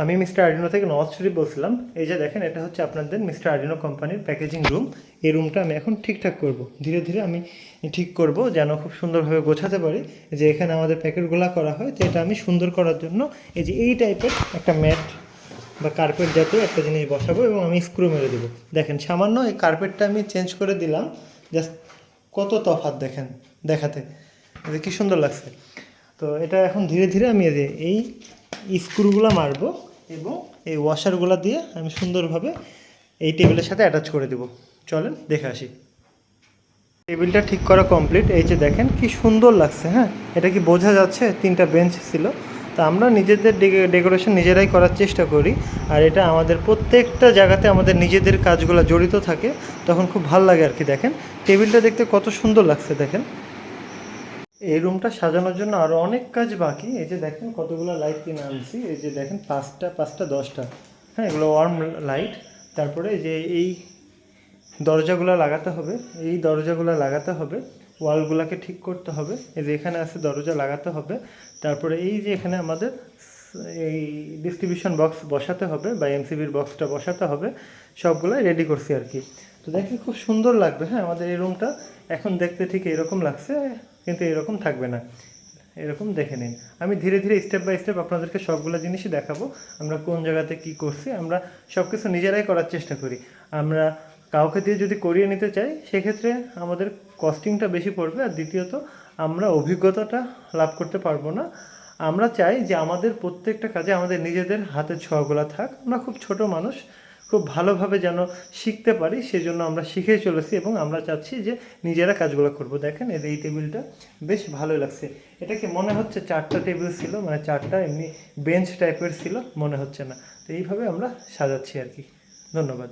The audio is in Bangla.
আমি মিস্টার আর্ডিনো থেকে নওয়াজ শরীফ বলছিলাম। এই যে দেখেন, এটা হচ্ছে আপনাদের মিস্টার আর্ডিনো কোম্পানির প্যাকেজিং রুম। এই রুমটা আমি এখন ঠিকঠাক করব। ধীরে ধীরে আমি ঠিক করব যেন খুব সুন্দরভাবে গোছাতে পারি। যে এখানে আমাদের প্যাকেটগুলো করা হয়, তো এটা আমি সুন্দর করার জন্য এই যে এই টাইপের একটা ম্যাট বা কার্পেট জাতীয় একটা জিনিস বসাবো এবং আমি স্ক্রু মেরে দেবো। দেখেন, সামান্য এই কার্পেটটা আমি চেঞ্জ করে দিলাম। জাস্ট কত তফাৎ দেখেন, দেখাতে। কি সুন্দর লাগছে। তো এটা এখন ধীরে ধীরে আমি এই স্ক্রুগুলো মারবো এবং এই ওয়াশারগুলো দিয়ে আমি সুন্দরভাবে এই টেবিলের সাথে অ্যাটাচ করে দেবো। চলেন, দেখে আসি। টেবিলটা ঠিক করা কমপ্লিট এই যে দেখেন, কি সুন্দর লাগছে হ্যাঁ? এটা কি বোঝা যাচ্ছে? তিনটা বেঞ্চ ছিল। তা আমরা নিজেদের ডেকোরেশন নিজেরাই করার চেষ্টা করি। আর এটা আমাদের প্রত্যেকটা জায়গাতে আমাদের নিজেদের কাজগুলো জড়িত থাকে। তখন খুব ভালো লাগে আর কি, দেখেন। টেবিলটা দেখতে কত সুন্দর লাগছে, দেখেন। এই রুমটা সাজানোর জন্য আরও অনেক কাজ বাকি। এই যে দেখেন কতগুলো লাইট কিনে আনছি। এই যে দেখেন পাঁচটা পাঁচটা, দশটা। হ্যাঁ এগুলো ওয়ার্ম লাইট তারপরে যে এই দরজাগুলো লাগাতে হবে। এই দরজাগুলো লাগাতে হবে। ওয়ালগুলোকে ঠিক করতে হবে। এই যে এখানে আছে দরজা লাগাতে হবে। তারপরে এই যে এখানে আমাদের এই ডিস্ট্রিবিউশন বক্স বসাতে হবে বা এমসিবির বক্সটা বসাতে হবে। সবগুলাই রেডি করছি আর কি। তো দেখেন খুব সুন্দর লাগবে। হ্যাঁ আমাদের এই রুমটা এখন দেখতে ঠিক এরকম লাগছে। কিন্তু এরকম থাকবে না। এরকম দেখে নিন। আমি ধীরে ধীরে স্টেপ বাই স্টেপ আপনাদেরকে সবগুলো জিনিসই দেখাবো। আমরা কোন জায়গাতে কি করছি, আমরা সব কিছু নিজেরাই করার চেষ্টা করি। আমরা কাউকে দিয়ে যদি করিয়ে নিতে চাই, সেক্ষেত্রে আমাদের কস্টিংটা বেশি পড়বে আর দ্বিতীয়ত, আমরা অভিজ্ঞতাটা লাভ করতে পারব না। আমরা চাই যে আমাদের প্রত্যেকটা কাজে আমাদের নিজেদের হাতের ছোঁয়াগুলো থাক। আমরা খুব ছোট মানুষ খুব ভালোভাবে যেন শিখতে পারি, সেজন্য আমরা শিখে চলেছি এবং আমরা চাচ্ছি যে নিজেরা কাজগুলো করব। দেখেন এর এই টেবিলটা বেশ ভালো লাগছে। এটা কি মনে হচ্ছে চারটা টেবিল ছিল? মানে চারটা এমনি বেঞ্চ টাইপের ছিল? মনে হচ্ছে না। তো এইভাবে আমরা সাজাচ্ছি আর কি। ধন্যবাদ।